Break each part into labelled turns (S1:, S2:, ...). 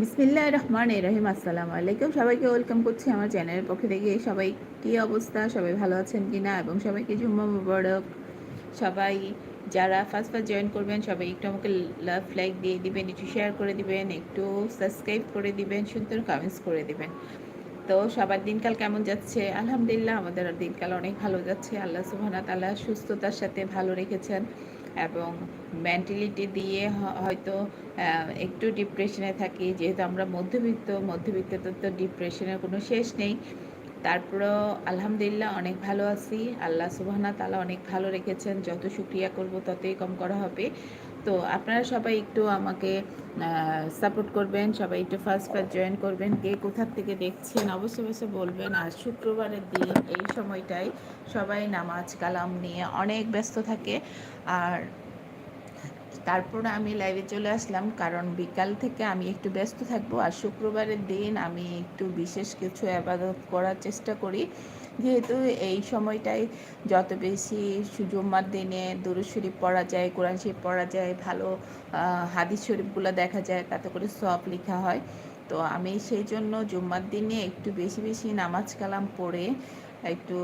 S1: বিসমিল্লাহ রহমান রহিম আসসালামু আলাইকুম। সবাইকে ওয়েলকাম করছি আমার চ্যানেলের পক্ষ থেকে। সবাই কী অবস্থা? সবাই ভালো আছেন কি না? এবং সবাইকে জুম্মা মুবারক। সবাই যারা ফার্স্ট ফার্স্ট জয়েন করবেন, সবাই একটু আমাকে লাভ লাইক দিয়ে দিবেন, একটু শেয়ার করে দিবেন, একটু সাবস্ক্রাইব করে দিবেন, সুন্দর কমেন্টস করে দিবেন। তো সবার দিনকাল কেমন যাচ্ছে? আলহামদুলিল্লাহ, আমাদের দিনকাল অনেক ভালো যাচ্ছে। আল্লাহ সুবহানা তাআলা সুস্থতার সাথে ভালো রেখেছেন। এবং মেন্টালিটি দিয়ে হয়তো একটু ডিপ্রেশনে থাকি, যেহেতু আমরা মধ্যবিত্ত মধ্যবিত্ত তো ডিপ্রেশনের কোনো শেষ নেই। তারপরেও আলহামদুলিল্লাহ অনেক ভালো আছি। আল্লাহ সুবাহনা তালা অনেক ভালো রেখেছেন, যত সুক্রিয়া করব ততই কম করা হবে। তো আপনারা সবাই একটু আমাকে সাপোর্ট করবেন, সবাই একটু ফার্স্ট ফার্স্ট জয়েন করবেন, কে কোথার থেকে দেখছেন অবশ্যই অবশ্যই বলবেন। আর শুক্রবারের দিন এই সময়টায় সবাই নামাজ, কালাম নিয়ে অনেক ব্যস্ত থাকে। আর তারপর আমি লাইভে চলে আসলাম, কারণ বিকাল থেকে আমি একটু ব্যস্ত থাকব আর শুক্রবারের দিন আমি একটু বিশেষ কিছু আবাদত করার চেষ্টা করি। যেহেতু এই সময়টাই যত বেশি জুম্মার দিনে দুরু শরীফ পড়া যায়, কোরআন শরীফ পড়া যায়, ভালো হাদিস শরীফগুলো দেখা যায়, তাতে করে সব লেখা হয়। তো আমি সেই জন্য জুম্মার দিনে একটু বেশি বেশি নামাজ কালাম পড়ে একটু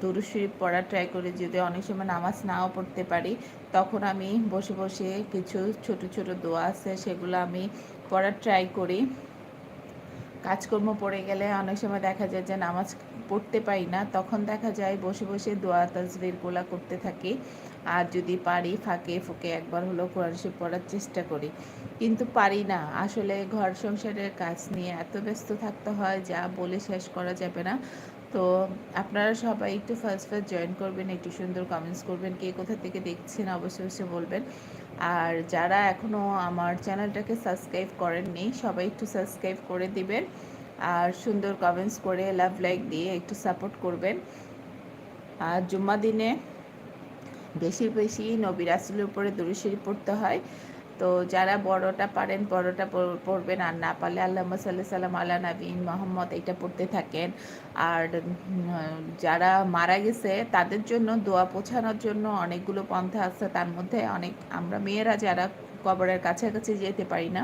S1: দুরু শরীফ পড়া ট্রাই করি, যদি অনেক সময় নামাজ নাও পড়তে পারি, তখন আমি বসে বসে কিছু ছোট ছোট দোয়া আছে, সেগুলো আমি পড়ার ট্রাই করি। কাজকর্ম পড়ে গেলে অনেক সময় দেখা যায় যে নামাজ পড়তে পারি না, তখন দেখা যায় বসে বসে দোয়া গোলা করতে থাকি। আর যদি পারি, ফাঁকে ফুঁকে একবার হলো কোরআন শরীফ পড়ার চেষ্টা করি। কিন্তু পারি না। আসলে ঘর সংসারের কাজ নিয়ে এত ব্যস্ত থাকতে হয়, যা বলে শেষ করা যাবে না। তো আপনারা সবাই একটু ফার্স্ট ফার্স্ট জয়েন করবেন, একটু সুন্দর কমেন্টস করবেন, কে কোথা থেকে দেখছেন অবশ্যই অবশ্যই বলবেন। আর যারা এখনও আমার চ্যানেলটাকে সাবস্ক্রাইব করেননি, সবাই একটু সাবস্ক্রাইব করে দিবেন। আর সুন্দর কমেন্টস করে লাভ লাইক দিয়ে একটু সাপোর্ট করবেন। আর জুম্মা দিনে বেশি বেশি নবী রাসুলের উপরে দরুশরী পড়তে হয়। তো যারা বড়টা পারেন, বড়টা পড়বেন। আর না পারলে আল্লাহ সাল্লাহ সাল্লাম আল্লাহ নবীন মোহাম্মদ এটা পড়তে থাকেন। আর যারা মারা গেছে, তাদের জন্য দোয়া পোছানোর জন্য অনেকগুলো পন্থা আছে। তার মধ্যে অনেক, আমরা মেয়েরা যারা কবরের কাছাকাছি যেতে পারি না,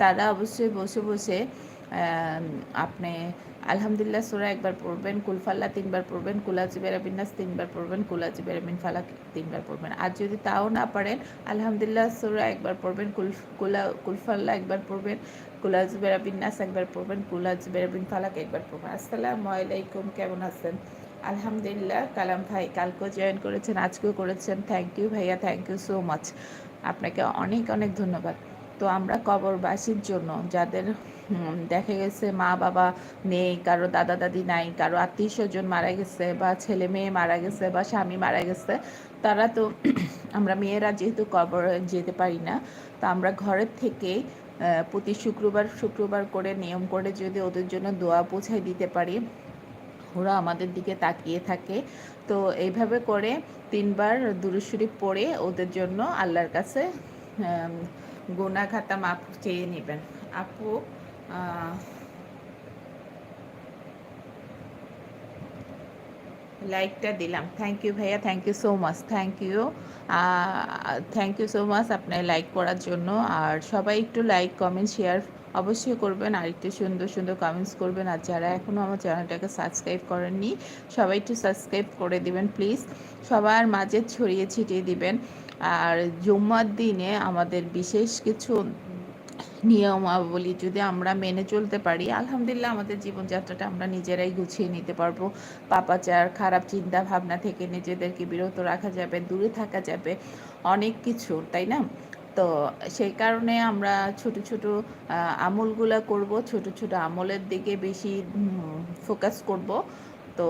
S1: তারা অবশ্যই বসে বসে আপনি আলহামদুলিল্লাহ সুরা একবার পড়বেন কুলফাল্লা তিনবার পড়বেন কুলাজিবেরা বিন্যাস তিনবার পড়বেন কুলাজিবেরা বিন ফালাক তিনবার পড়বেন। আর যদি তাও না পারেন, আলহামদুলিল্লাহ সুরা একবার পড়বেন, কুল, কুলা কুলফাল্লা একবার পড়বেন কুলাজিবেরা বিন্যাস একবার পড়বেন কুলাজিবেরা বিন ফালাক একবার পড়বেন। আসসালামু আলাইকুম, কেমন আছেন? আলহামদুলিল্লাহ, কালাম ভাই, কালকেও জয়েন করেছেন, আজকেও করেছেন। থ্যাংক ইউ ভাইয়া থ্যাংক ইউ সো মাচ আপনাকে অনেক অনেক ধন্যবাদ। তো আমরা কবরবাসীর জন্য যাদের দেখা গেছে মা বাবা নেই, কারও দাদা দাদি নাই, কারও আত্মীয় স্বজন মারা গেছে বা ছেলে মেয়ে মারা গেছে বা স্বামী মারা গেছে, তারা তো আমরা মেয়েরা যেহেতু কবর যেতে পারি না, তো আমরা ঘরের থেকে প্রতি শুক্রবার শুক্রবার করে নিয়ম করে যদি ওদের জন্য দোয়া পৌঁছাই দিতে পারি, ওরা আমাদের দিকে তাকিয়ে থাকে। তো এইভাবে করে তিনবার দুরুশরীফ পড়ে ওদের জন্য আল্লাহর কাছে গোনা খাতা মাপ চেয়ে নেবেন। আপু লাইকটা দিলাম। থ্যাংক ইউ ভাইয়া thank you so much thank you thank you so much আপনার লাইক করার জন্য। আর সবাই একটু লাইক কমেন্ট শেয়ার অবশ্যই করবেন। আর একটু সুন্দর সুন্দর কমেন্টস করবেন। আর যারা এখনও আমার চ্যানেলটাকে সাবস্ক্রাইব করেননি, সবাই একটু সাবস্ক্রাইব করে দিবেন প্লিজ সবার মাঝে ছড়িয়ে ছিটিয়ে দিবেন। আর জুম্মার দিনে আমাদের বিশেষ কিছু নিয়মাবলী যদি আমরা মেনে চলতে পারি, আলহামদুলিল্লাহ আমাদের জীবনযাত্রাটা আমরা নিজেরাই গুছিয়ে নিতে পারব। পাপাচার, খারাপ চিন্তা ভাবনা থেকে নিজেদেরকে বিরত রাখা যাবে, দূরে থাকা যাবে, অনেক কিছু, তাই না? তো সেই কারণে আমরা ছোট ছোট আমলগুলো করব, ছোট ছোট আমলের দিকে বেশি ফোকাস করব। তো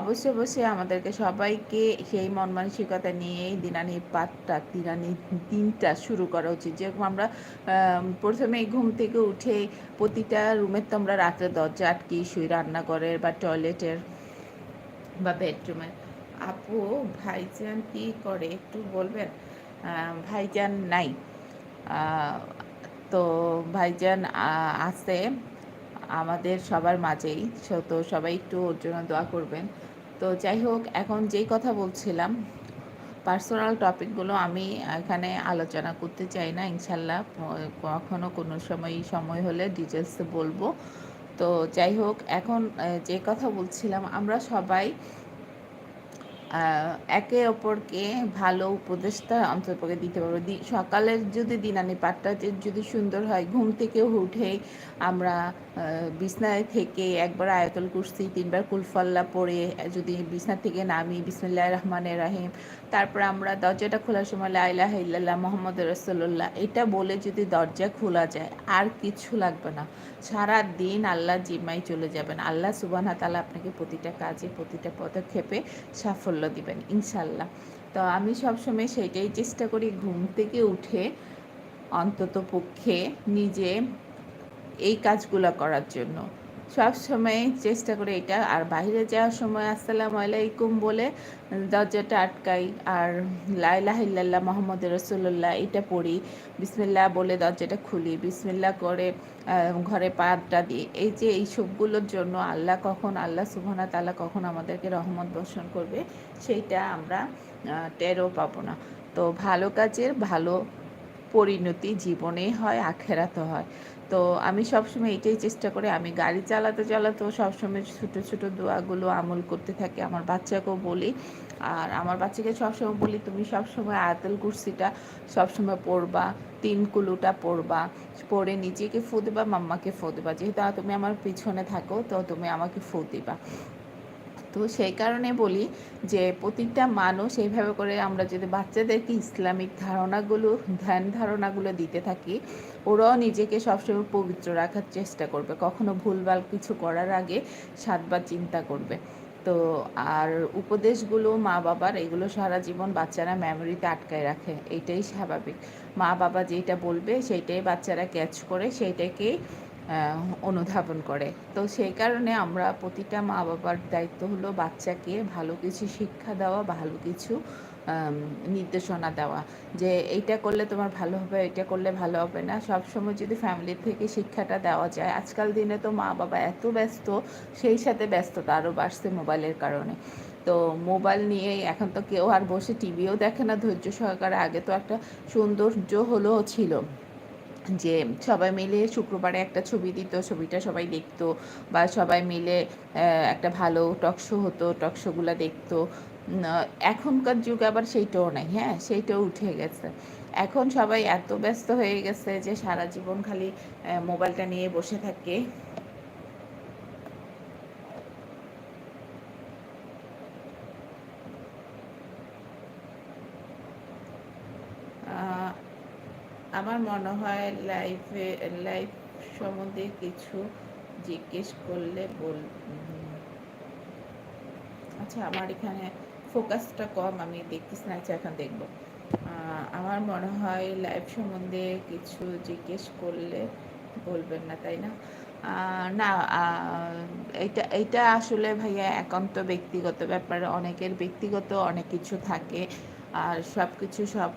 S1: অবশ্যই অবশ্যই আমাদেরকে সবাইকে সেই মন মানসিকতা নিয়েই দিনানি পাঠটা দিনানি দিনটা শুরু করা উচিত। যেরকম আমরা প্রথমে ঘুম থেকে উঠে প্রতিটা রুমের তো আমরা রাত্রে দরজা আটকি শুই, রান্নাঘরের বা টয়লেটের বা বেডরুমের আপু, ভাইজান কি করে একটু বলবেন? ভাইজান নাই। তো ভাইজান আছে। আমাদের সবার মাঝেই। তো সবাই একটু ওর জন্য দোয়া করবেন। তো যাই হোক, এখন যেই কথা বলছিলাম পার্সোনাল টপিকগুলো আমি এখানে আলোচনা করতে চাই না, ইনশাল্লাহ। কখনো কোনো সময় সময় হলে ডিটেলসে বলব। তো যাই হোক, এখন যে কথা বলছিলাম, আমরা সবাই একে অপরকে ভালো উপদেশটা অন্ততপক্ষে দিতে পারব। সকালের যদি দিনানি পাঠটা যদি সুন্দর হয়, ঘুম থেকে উঠে আমরা বিছনায় থেকে একবার আয়তল কুর্সি, তিনবার কুলফাল্লা পরে যদি বিছনা থেকে নামি বিসমুল্লাহ রহমান রাহিম, তারপর আমরা দরজাটা খোলার সময় লাইলা ইল্লাল্লাহ মোহাম্মদ রসল্লাহ এটা বলে যদি দরজা খোলা যায়, আর কিছু লাগবে না। সারা দিন আল্লাহ জিম্মাই চলে যাবেন। আল্লাহ সুবান তালা আপনাকে প্রতিটা কাজে, প্রতিটা পদক্ষেপে সাফল্য দিবেন ইনশাল্লাহ তো আমি সবসময় সেটাই চেষ্টা করি, ঘুম থেকে উঠে অন্তত পক্ষে নিজে এই কাজগুলো করার জন্য। সব সময় চেষ্টা করে এটা। আর বাইরে যাওয়ার সময় আসসালামু আলাইকুম বলে দরজাটা আটকাই। আর লাইলাহ ইল্লাল্লাহ মোহাম্মদ রসুল্লাহ এটা পড়ি। বিসমিল্লাহ বলে দরজাটা খুলি। বিসমিল্লাহ করে ঘরে পাটা দিই। এই যে এই সবগুলোর জন্য আল্লাহ কখন, আল্লাহ সুবহানা তালা কখন আমাদেরকে রহমত বর্ষণ করবে, সেইটা আমরা টেরও পাবো না। তো ভালো কাজের ভালো পরিণতি জীবনে হয় আখেরাতে হয়। তো আমি সবসময় এটাই চেষ্টা করি, আমি গাড়ি চালাতে চালাতেও সবসময় ছোটো ছোটো দোয়াগুলো আমল করতে থাকি। আমার বাচ্চাকেও বলি, আর আমার বাচ্চাকে সবসময় বলি, তুমি সবসময় আয়াতুল কুর্সিটা সবসময় পড়বা, তিন কুলুটা পড়বা, পড়ে নিজেকে ফু দেবা, মাম্মাকে ফু দেবা। যেহেতু তুমি আমার পিছনে থাকো, তো তুমি আমাকে ফু দিবা। তো সেই কারণে বলি যে প্রতিটা মানুষ এইভাবে করে আমরা যদি বাচ্চাদেরকে ইসলামিক ধারণাগুলো, ধ্যান ধারণাগুলো দিতে থাকি, ওরাও নিজেকে সবসময় পবিত্র রাখার চেষ্টা করবে। কখনো ভুলভাল কিছু করার আগে সাতবার চিন্তা করবে। তো আর উপদেশগুলো মা বাবার এগুলো সারা জীবন বাচ্চারা মেমোরিতে আটকায় রাখে। এইটাই স্বাভাবিক। মা বাবা যেটা বলবে, সেইটাই বাচ্চারা ক্যাচ করে, সেইটাকেই অনুধাবন করে। তো সেই কারণে আমরা প্রতিটা মা বাবার দায়িত্ব হলো বাচ্চাকে ভালো কিছু শিক্ষা দেওয়া ভালো কিছু নির্দেশনা দেওয়া। যে এইটা করলে তোমার ভালো হবে, এটা করলে ভালো হবে না। সব সময় যদি ফ্যামিলির থেকে শিক্ষাটা দেওয়া যায়। আজকাল দিনে তো মা বাবা এত ব্যস্ত, সেই সাথে ব্যস্ততা আরও বাড়ছে মোবাইলের কারণে। তো মোবাইল নিয়ে এখন তো কেউ আর বসে টিভিও দেখে না। ধৈর্য সহকারে আগে তো একটা সৌন্দর্য হলেও ছিল। যে সবাই মিলে শুক্রবারে একটা ছবি দিত, ছবিটা সবাই দেখতো বা সবাই মিলে একটা ভালো টকশো হতো টকশোগুলো দেখতো। এখনকার যুগ আবার সেইটাও নাই হ্যাঁ? সেইটাও উঠে গেছে। এখন সবাই এত ব্যস্ত হয়ে গেছে যে সারা জীবন খালি মোবাইলটা নিয়ে বসে থাকে। আমার মনে হয় লাইফে, লাইফ সম্বন্ধে কিছু জিজ্ঞেস করলে বল আচ্ছা আমার এখানে ফোকাসটা কম, আমি দেখতেছি না আচ্ছা এখন দেখব। আমার মনে হয় লাইফ সম্বন্ধে কিছু জিজ্ঞেস করলে বলবেন না, তাই না? না এটা এটা আসলে ভাইয়া একান্ত ব্যক্তিগত ব্যাপার। অনেকের ব্যক্তিগত অনেক কিছু থাকে। আর সব কিছু সব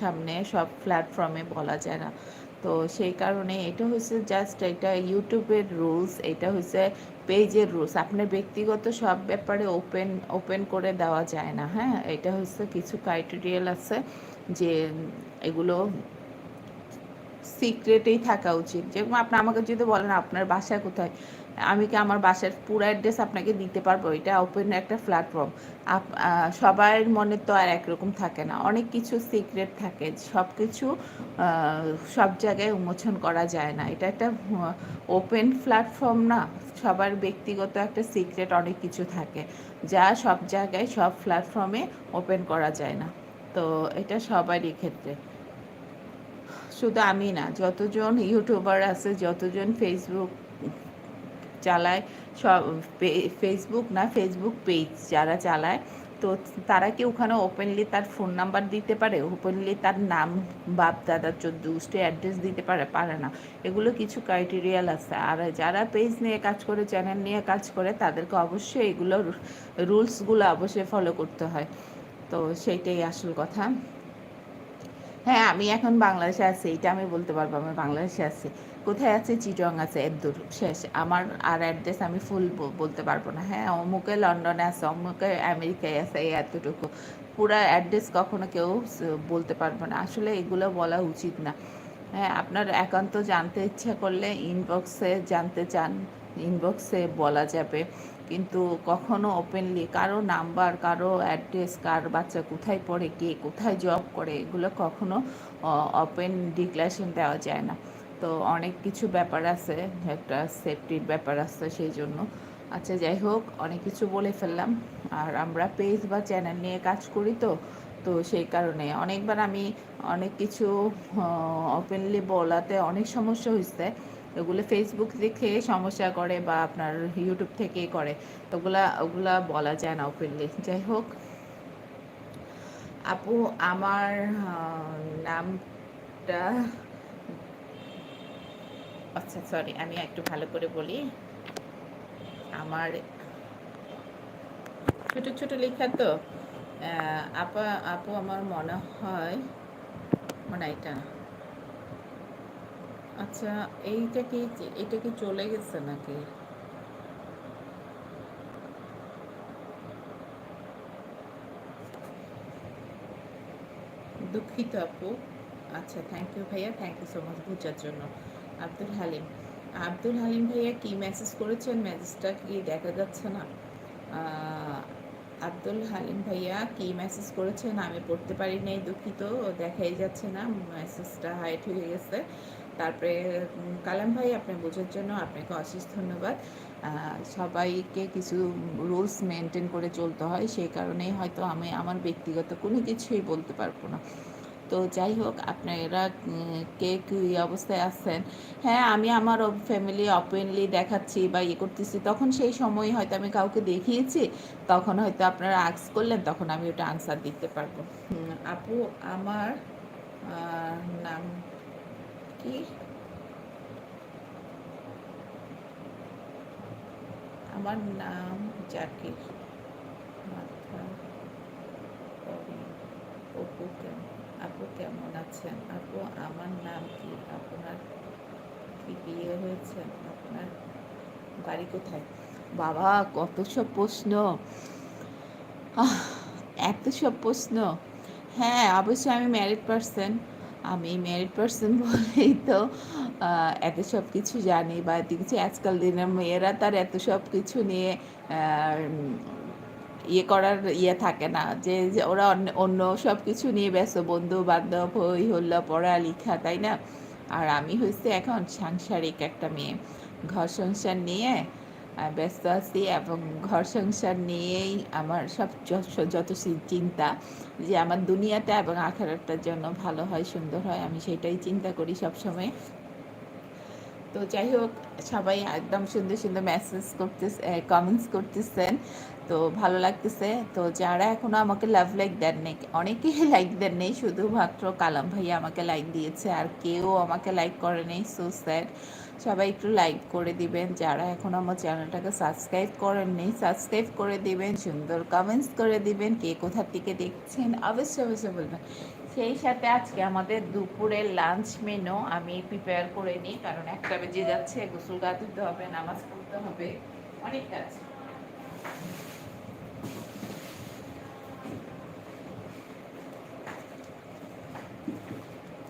S1: সামনে সব প্ল্যাটফর্মে বলা যায় না। তো সেই কারণে এটা হচ্ছে জাস্ট এটা ইউটিউবের রুলস এটা হচ্ছে পেজের রুলস আপনার ব্যক্তিগত সব ব্যাপারে ওপেন ওপেন করে দেওয়া যায় না হ্যাঁ? এটা হচ্ছে কিছু ক্রাইটেরিয়াল আছে যে এগুলো সিক্রেটেই থাকা উচিত। যেরকম আপনি, আমাকে যদি বলেন আপনার বাসা কোথায়? আমি কি আমার বাসার পুরো অ্যাড্রেস আপনাকে দিতে পারব? এটা ওপেন একটা প্ল্যাটফর্ম সবার মনে তো আর একরকম থাকে না। অনেক কিছু সিক্রেট থাকে। সব কিছু সব জায়গায় উন্মোচন করা যায় না। এটা একটা ওপেন প্ল্যাটফর্ম না। সবার ব্যক্তিগত একটা সিক্রেট অনেক কিছু থাকে। যা সব জায়গায়, সব প্ল্যাটফর্মে ওপেন করা যায় না। তো এটা সবারই ক্ষেত্রে। শুধু আমি না, যতজন ইউটিউবার আছে, যতজন ফেসবুক চালায়, সব ফেসবুক না ফেসবুক পেজ যারা চালায়, তো তারা কি ওখানে ওপেনলি তার ফোন নাম্বার দিতে পারে? ওপেনলি তার নাম, বাপ, দাদা, চোদ্দ অ্যাড্রেস দিতে পারে? পারে না। এগুলো কিছু ক্রাইটেরিয়াল আছে। আর যারা পেজ নিয়ে কাজ করে চ্যানেল নিয়ে কাজ করে, তাদেরকে অবশ্যই এগুলো রুলসগুলো অবশ্যই ফলো করতে হয়। তো সেইটাই আসল কথা। হ্যাঁ আমি এখন বাংলাদেশে আছি। এটা আমি বলতে পারব, আমি বাংলাদেশে আছি। কোথায় আছে? চিটং আছে। এদ্দুর শেষ। আমার আর অ্যাড্রেস আমি ফুল বলতে পারব না। হ্যাঁ অমুকে লন্ডনে আছে, অমুকে আমেরিকায় আছে এই এতটুকু। পুরো অ্যাড্রেস কখনো কেউ বলতে পারবে না। আসলে এগুলো বলা উচিত না। হ্যাঁ আপনার একান্ত জানতে ইচ্ছা করলে ইনবক্সে জানতে চান। ইনবক্সে বলা যাবে। কিন্তু কখনো ওপেনলি কারও নাম্বার কারও অ্যাড্রেস কার বাচ্চা কোথায় পড়ে, কে কোথায় জব করে, এগুলো কখনো ওপেন ডিক্লারেশন দেওয়া যায় না। তো অনেক কিছু ব্যাপার আছে, একটা সেফটির ব্যাপার আছে সেই জন্য। আচ্ছা যাই হোক, অনেক কিছু বলে ফেললাম। আর আমরা পেজ বা চ্যানেল নিয়ে কাজ করি তো তো সেই কারণে। অনেকবার আমি অনেক কিছু ওপেনলি বলাতে অনেক সমস্যা হয়েছে ওগুলো ফেসবুক দেখে সমস্যা করে বা আপনার ইউটিউব থেকে করে। তো ওগুলা ওগুলা বলা যায় না ওপেনলি যাই হোক, আপু, আমার নামটা আচ্ছা সরি আমি একটু ভালো করে বলি। আমার ছোট ছোট লেখা তো। আপা, আপু, আমার মনে হয় মানে এটা। আচ্ছা এইটা কি, এটা কি চলে গেছে নাকি? দুঃখিত আপু। আচ্ছা থ্যাংক ইউ ভাইয়া থ্যাংক ইউ সো মাচ বুঝার জন্য। আব্দুল হালিম। আব্দুল হালিম ভাইয়া কি মেসেজ করেছেন? মেসেজটা কি দেখা যাচ্ছে না? আব্দুল হালিম ভাইয়া কি মেসেজ করেছেন? আমি পড়তে পারি নাই, দুঃখিত, দেখাই যাচ্ছে না মেসেজটা হাইট হয়ে গেছে। তারপরে কালাম ভাই আপনি বোঝার জন্য আপনাকে অশেষ ধন্যবাদ। সবাইকে কিছু রুলস মেনটেন করে চলতে হয়, সেই কারণেই হয়তো আমি আমার ব্যক্তিগত কোনো কিছুই বলতে পারব না। তো যাই হোক, আপনারা কে কী অবস্থায় আছেন? হ্যাঁ আমি আমার ফ্যামিলি ওপেনলি দেখাচ্ছি বা ইয়ে করতেছি। তখন সেই সময় হয়তো আমি কাউকে দেখিয়েছি, তখন হয়তো আপনারা আক্স করলেন, তখন আমি ওটা আনসার দিতে পারব। আপু, আমার নাম কি? আমার নাম জাকির মাথা অপু কেমন আপু কেমন আছেন? আপু, আমার নাম কি? আপনার কি বিয়ে হয়েছে? আপনার বাড়ি কোথায়? বাবা, কত সব প্রশ্ন। এত সব প্রশ্ন। হ্যাঁ অবশ্যই আমি ম্যারিড পারসন আমি ম্যারিড পারসন বলেই তো এত সব কিছু জানি বা এত কিছু আজকাল দিনের মেয়েরা তার এত সব কিছু নিয়ে ইয়ে করার ইয়ে থাকে না। যে ওরা অন্য সব কিছু নিয়ে ব্যস্ত বন্ধু বান্ধব হই, হল্লা পড়ালেখা তাই না? আর আমি হচ্ছে এখন সাংসারিক একটা মেয়ে। ঘর সংসার নিয়ে ব্যস্ত আছি এবং ঘর সংসার নিয়েই আমার সব যত চিন্তা যে, আমার দুনিয়াটা এবং আখেরাটার জন্য ভালো হয়, সুন্দর হয়, আমি সেটাই চিন্তা করি সবসময়। তো যাই হোক সবাই একদম সুন্দর সুন্দর মেসেজ করতেছে কমেন্টস করতেছেন। তো ভালো লাগতেছে। তো যারা এখনও আমাকে লাভ লাইক দেন নেই, অনেকেই লাইক দেন নেই, শুধুমাত্র কালাম ভাইয়া আমাকে লাইক দিয়েছে আর কেউ আমাকে লাইক করে নেই সো স্যাড সবাই একটু লাইক করে দিবেন, যারা এখন আমার চ্যানেলটাকে সাবস্ক্রাইব করেন নেই সাবস্ক্রাইব করে দিবেন, সুন্দর কমেন্টস করে দিবেন, কে কোথার থেকে দেখছেন, অবশ্যই অবশ্যই বলবেন। সেই সাথে আজকে আমাদের দুপুরের লাঞ্চ মেনু আমি প্রিপেয়ার করে নিই, কারণ একটা বেজে যাচ্ছে, গোসল গা ধুতে হবে, নামাজ পড়তে হবে, অনেক কাজ।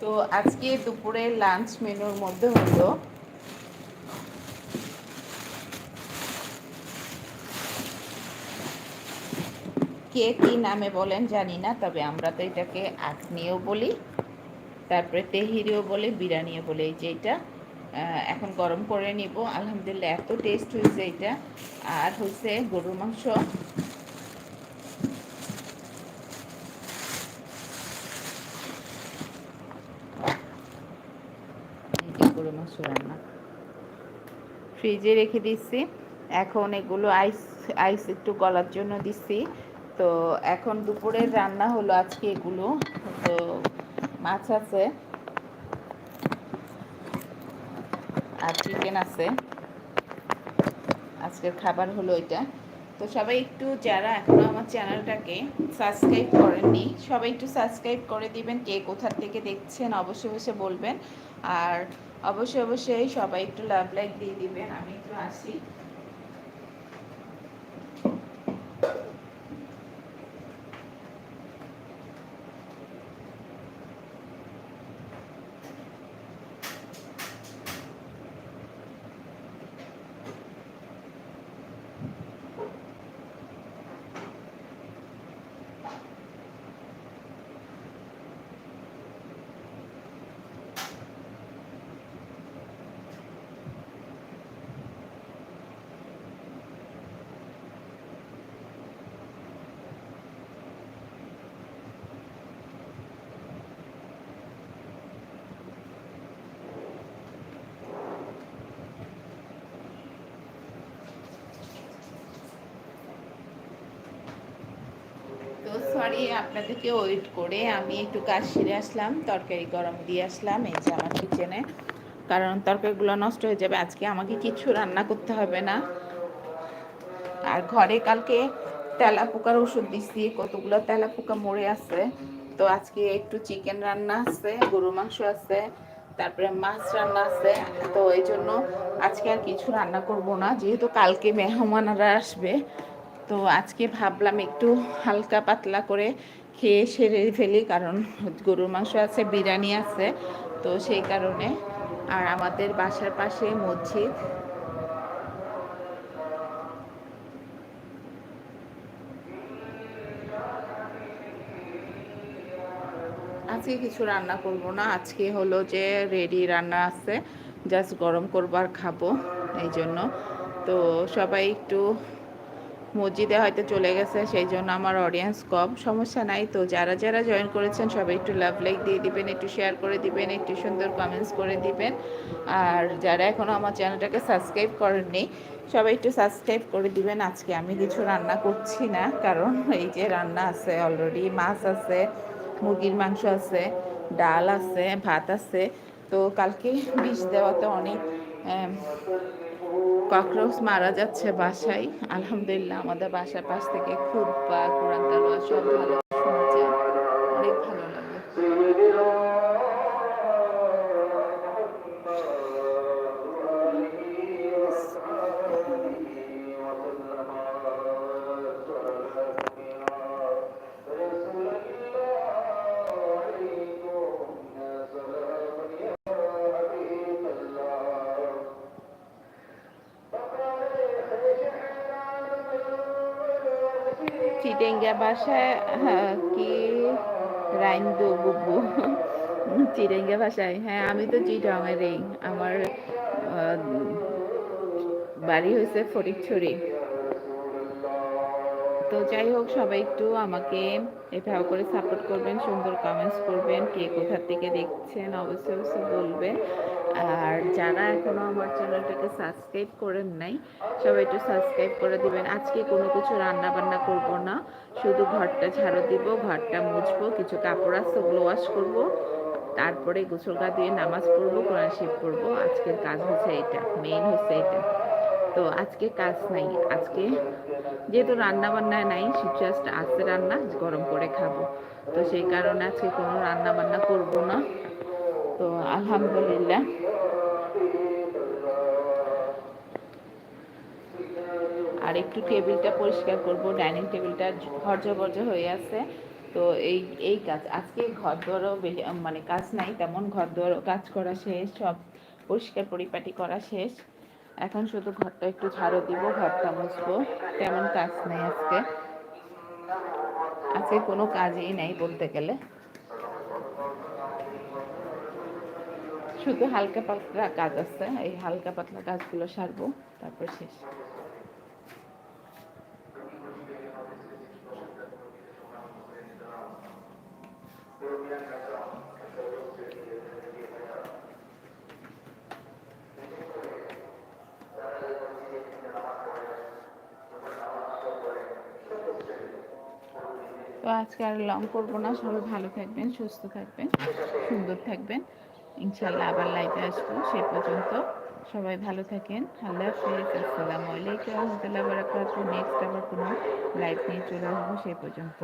S1: তো আজকে দুপুরের লাঞ্চ মেনুর মধ্যে হলো কে কী নামে বলেন জানি না, তবে আমরা তো এটাকে আখনিও বলি, তারপরে তেহিরিও বলে বিরিয়ানিও বলে। এই যে এটা এখন গরম করে নিব। আলহামদুলিল্লাহ, এত টেস্ট হয়েছে এটা। আর হয়েছে গরুর মাংস। গরুর মাংস রান্না। ফ্রিজে রেখে দিচ্ছি। এখন এগুলো আইস আইস একটু গলার জন্য দিচ্ছি। তো এখন দুপুরের রান্না হলো আজকে এগুলো। তো মাছ আছে, আর চিকেন আছে। আজকের খাবার হলো এটা। তো সবাই একটু যারা এখনও আমার চ্যানেলটাকে সাবস্ক্রাইব করেননি, সবাই একটু সাবস্ক্রাইব করে দিবেন, কে কোথার থেকে দেখছেন অবশ্যই অবশ্যই বলবেন। আর অবশ্যই অবশ্যই সবাই একটু লাভ লাইক দিয়ে দিবেন। আমি একটু আসি। সরি আপনাদেরকে ওয়েট করে আমি একটু কাজ সেরে আসলাম, তরকারি গরম দিয়ে আসলাম, এই যে আমার কিচেনে কারণ তরকারিগুলো নষ্ট হয়ে যাবে, আজকে আমাকে কিছু রান্না করতে হবে না। আর ঘরে কালকে তেলা পোকার ওষুধ দিচ্ছি কতগুলো তেলা পোকা মরে আছে। তো আজকে একটু চিকেন রান্না আছে, গরু মাংস আছে, তারপরে মাছ রান্না আছে। তো এই জন্য আজকে আর কিছু রান্না করব না, যেহেতু কালকে মেহমানরা আসবে তো আজকে ভাবলাম একটু হালকা পাতলা করে খেয়ে সেরে ফেলি, কারণ গরুর মাংস আছে, বিরিয়ানি আছে, তো সেই কারণে। আর আমাদের বাসার পাশে মসজিদ। আজকে কিছু রান্না করব না, আজকে হলো যে রেডি রান্না আছে, জাস্ট গরম করব আর খাব এই জন্য তো সবাই একটু মসজিদে হয়তো চলে গেছে, সেই জন্য আমার অডিয়েন্স কম। সমস্যা নাই তো, যারা যারা জয়েন করেছেন সবাই একটু লাভ লাইক দিয়ে দিবেন, একটু শেয়ার করে দিবেন, একটু সুন্দর কমেন্টস করে দিবেন। আর যারা এখনও আমার চ্যানেলটাকে সাবস্ক্রাইব করেননি, সবাই একটু সাবস্ক্রাইব করে দিবেন। আজকে আমি কিছু রান্না করছি না, কারণ এই যে রান্না আছে অলরেডি মাছ আছে, মুরগির মাংস আছে, ডাল আছে, ভাত আছে। তো কালকে বিষ দেওয়াতে অনেক ককরোচ মারা যাচ্ছে বাসায়। আলহামদুলিল্লাহ, আমাদের বাসার পাশ থেকে খুব বা কোরআন তালোয়া সব ভালো শোনা যায়। অনেক ভালো লাগে। চিটেঙ্গা ভাষায় হ্যাঁ, কি? রাইন্দু বুবু চিটেঙ্গা ভাষায় হ্যাঁ আমি তো চিটংয়েরই আমার বাড়ি হয়েছে ফটিকছড়ি তো যাই হোক সবাই একটু আমাকে এভাবে করে সাপোর্ট করবেন সুন্দর কমেন্টস করবেন কে কোথা থেকে দেখছেন অবশ্যই অবশ্যই বলবেন। আর যারা এখনও আমার চ্যানেলটাকে সাবস্ক্রাইব করেন নাই, সবাই একটু সাবস্ক্রাইব করে দিবেন। আজকে কোনো কিছু রান্না বান্না করব না, শুধু ঘরটা ঝাড়ু দিব, ঘরটা মুছবো, কিছু কাপড় আছে ওগুলো ওয়াশ করব, তারপরে গোসল গা দিয়ে নামাজ পড়ব, কোরআন শিব পড়ব। আজকের কাজ হচ্ছে এটা মেইন হচ্ছে এটা। তো আজকে কাজ নাই, আজকে যেহেতু রান্না বান্নায় নাই জাস্ট আছে রান্না, গরম করে খাব। তো সেই কারণে আজকে কোনো রান্না বান্না করব না। আলহামদুলিল্লাহ। আর একটু টেবিলটা পরিষ্কার করব, ডাইনিং টেবিলটা হরজ বর্জ হয়ে আছে। তো এই এই কাজ, আজকে ঘর দোয়ারও মানে কাজ নাই, তেমন ঘর দোয়ারও কাজ করা শেষ, সব পরিষ্কার পরিপাটি করা শেষ। এখন শুধু ঘরটা একটু ঝাড়ু দিব, ঘরটা মুছবো, তেমন কাজ নেই আজকে। আজকে কোনো কাজই নেই বলতে গেলে। শুধু হালকা পাতলা কাজ আছে। এই হালকা পাতলা কাজগুলো সারবো, তারপর শেষ। তো আজকে আর লং করব না। সবাই ভালো থাকবেন, সুস্থ থাকবেন, সুন্দর থাকবেন। ইনশাল্লাহ আবার লাইভে আসব, সে পর্যন্ত। সবাই ভালো থাকেন, আল্লাহ হাফিজ, আসসালামু আলাইকুম রহমতুল্লাহ বারাকাতু নেক্সট আবার কোনো লাইভ নিয়ে চলে আসব সেই পর্যন্ত।